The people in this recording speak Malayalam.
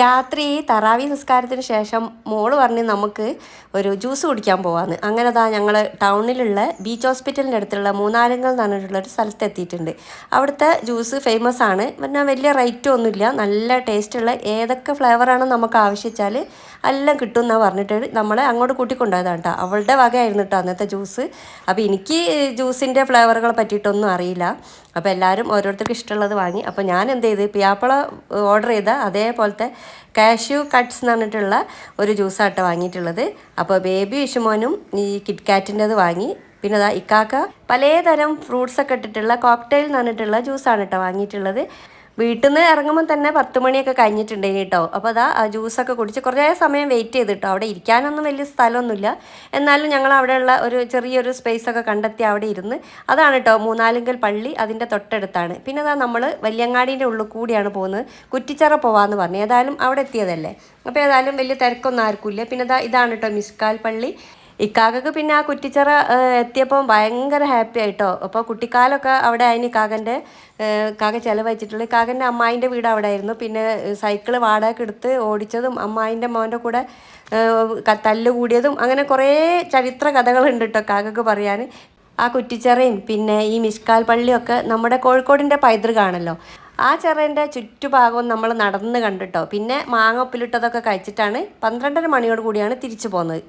രാത്രി തറാവി നിസ്കാരത്തിന് ശേഷം മോൾ പറഞ്ഞ് നമുക്ക് ഒരു ജ്യൂസ് കുടിക്കാൻ പോവാന്ന്. അങ്ങനെ താ ഞങ്ങൾ ടൗണിലുള്ള ബീച്ച് ഹോസ്പിറ്റലിന്റെ അടുത്തുള്ള മൂന്നാലുങ്ങൾ എന്ന് പറഞ്ഞിട്ടുള്ള ഒരു സ്ഥലത്ത് എത്തിയിട്ടുണ്ട്. അവിടുത്തെ ജ്യൂസ് ഫേമസ് ആണ്. പിന്നെ വലിയ റേറ്റും ഒന്നുമില്ല. നല്ല ടേസ്റ്റുള്ള ഏതൊക്കെ ഫ്ലേവറാണ് നമുക്ക് ആവശ്യിച്ചാൽ എല്ലാം കിട്ടും എന്നാണ് പറഞ്ഞിട്ട് നമ്മളെ അങ്ങോട്ട് കൂട്ടിക്കൊണ്ടുപോയതാണ് കേട്ടോ അവളുടെ വകയായിരുന്നു കേട്ടോ അന്നത്തെ ജ്യൂസ്. അപ്പോൾ എനിക്ക് ജ്യൂസിന്റെ ഫ്ലേവറുകളെ പറ്റിയിട്ടൊന്നും അറിയില്ല. അപ്പോൾ എല്ലാവരും ഓരോരുത്തർക്ക് ഇഷ്ടമുള്ളത് വാങ്ങി. അപ്പോൾ ഞാൻ എന്ത് ചെയ്ത് പിയാപ്പള ഓർഡർ ചെയ്ത അതേപോലത്തെ കാഷ്യൂ കട്ട്സ് എന്ന് പറഞ്ഞിട്ടുള്ള ഒരു ജ്യൂസാട്ടോ വാങ്ങിയിട്ടുള്ളത്. അപ്പോൾ ബേബി വിഷുമോനും ഈ കിറ്റ്കാറ്റിന്റെത് വാങ്ങി. പിന്നെ അതാ ഇക്കാക്ക പലതരം ഫ്രൂട്ട്സ് ഒക്കെ ഇട്ടിട്ടുള്ള കോക്ടെയിൽ എന്ന് പറഞ്ഞിട്ടുള്ള ജ്യൂസാണ് കേട്ടോ വാങ്ങിയിട്ടുള്ളത്. വീട്ടിൽ നിന്ന് ഇറങ്ങുമ്പോൾ തന്നെ പത്ത് മണിയൊക്കെ കഴിഞ്ഞിട്ടുണ്ടെങ്കിൽ കേട്ടോ. അപ്പോൾ അതാ ജ്യൂസൊക്കെ കുടിച്ച് കുറേ സമയം വെയിറ്റ് ചെയ്ത് കേട്ടോ അവിടെ ഇരിക്കാനൊന്നും വലിയ സ്ഥലമൊന്നുമില്ല. എന്നാലും ഞങ്ങൾ അവിടെയുള്ള ഒരു ചെറിയൊരു സ്പേസ് ഒക്കെ കണ്ടെത്തി അവിടെ ഇരുന്ന് അതാണ് കേട്ടോ മൂന്നാലിങ്കൽ പള്ളി അതിന്റെ തൊട്ടടുത്താണ്. പിന്നെ അതാ നമ്മൾ വല്യങ്ങാടീന്റെ ഉള്ളിൽ കൂടിയാണ് പോകുന്നത്. കുറ്റിച്ചറ പോവാന്ന് പറഞ്ഞു. ഏതായാലും അവിടെ എത്തിയതല്ലേ. അപ്പോൾ ഏതായാലും വലിയ തിരക്കൊന്നും ആർക്കില്ല പിന്നെ ഇതാണ് കേട്ടോ മിസ്കാൽ പള്ളി. ഇക്കാക്കക്ക് പിന്നെ ആ കുറ്റിച്ചിറ എത്തിയപ്പോൾ ഭയങ്കര ഹാപ്പി ആയിട്ടോ. അപ്പോൾ കുട്ടിക്കാലമൊക്കെ അവിടെ ആയിരുന്നു കാകന്റെ കാക ചിലവഴിച്ചിട്ടുള്ളത് കാകന്റെ അമ്മായിന്റെ വീട് അവിടെ ആയിരുന്നു പിന്നെ സൈക്കിൾ വാടകയ്ക്ക് എടുത്ത് ഓടിച്ചതും അമ്മായിന്റെ മോന്റെ കൂടെ തല്ല് കൂടിയതും അങ്ങനെ കുറേ ചരിത്ര കഥകളുണ്ട് കേട്ടോ കാക്കക്ക് പറയാൻ. ആ കുറ്റിച്ചിറയും പിന്നെ ഈ മിഷ്കാൽ പള്ളിയൊക്കെ നമ്മുടെ കോഴിക്കോടിന്റെ പൈതൃകമാണല്ലോ ആ ചെറേന്റെ ചുറ്റുഭാഗവും നമ്മൾ നടന്ന് കണ്ടിട്ടോ. പിന്നെ മാങ്ങ ഉപ്പിലിട്ടതൊക്കെ കഴിച്ചിട്ടാണ് പന്ത്രണ്ടര മണിയോട് കൂടിയാണ് തിരിച്ചു പോകുന്നത്